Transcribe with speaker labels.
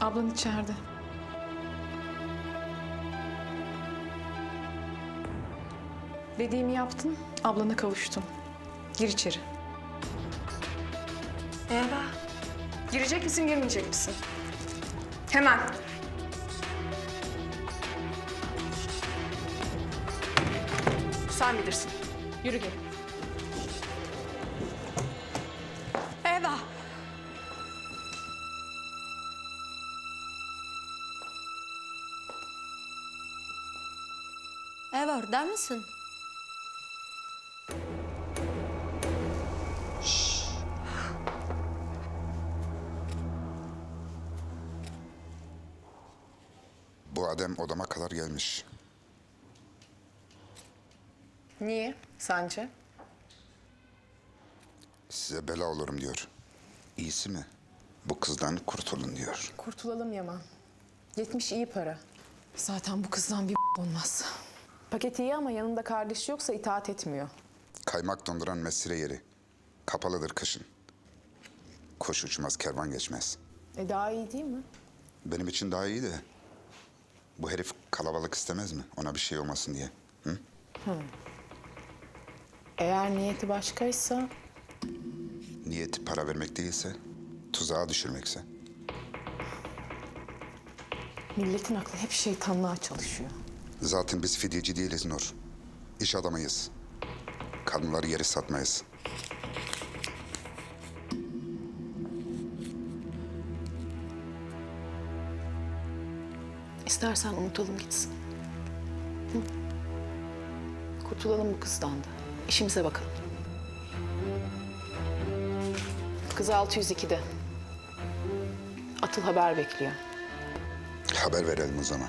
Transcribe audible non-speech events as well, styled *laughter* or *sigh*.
Speaker 1: Ablan içeride. Dediğimi yaptın, ablana kavuştun. Gir içeri.
Speaker 2: Eva.
Speaker 1: Girecek misin, girmeyecek misin? Hemen. Sen bilirsin. Yürü gel.
Speaker 2: Eva orada mısın?
Speaker 3: Bu adam odama kadar gelmiş.
Speaker 1: Niye sence?
Speaker 3: Size bela olurum diyor. İyisi mi? Bu kızdan kurtulun diyor.
Speaker 1: Kurtulalım Yaman. 70 iyi para. Zaten bu kızdan bir *laughs* olmaz. Paket iyi ama yanında kardeşi yoksa itaat etmiyor.
Speaker 3: Kaymak donduran mesire yeri. Kapalıdır kışın. Koş uçmaz, kervan geçmez.
Speaker 1: E daha iyi değil mi?
Speaker 3: Benim için daha iyi de. Bu herif kalabalık istemez mi? Ona bir şey olmasın diye. Hı?
Speaker 1: Eğer niyeti başkaysa
Speaker 3: Niyeti para vermek değilse, tuzağa düşürmekse.
Speaker 1: milletin aklı hep şeytanlığa çalışıyor.
Speaker 3: Zaten biz fidyeci değiliz Nur. İş adamıyız. Kadınları yeri satmayız.
Speaker 1: İstersen unutalım gitsin. Hı? Kurtulalım bu kızdan da. İşimize bakalım. Kız 602'de. Atıl haber bekliyor.
Speaker 3: Haber verelim o zaman.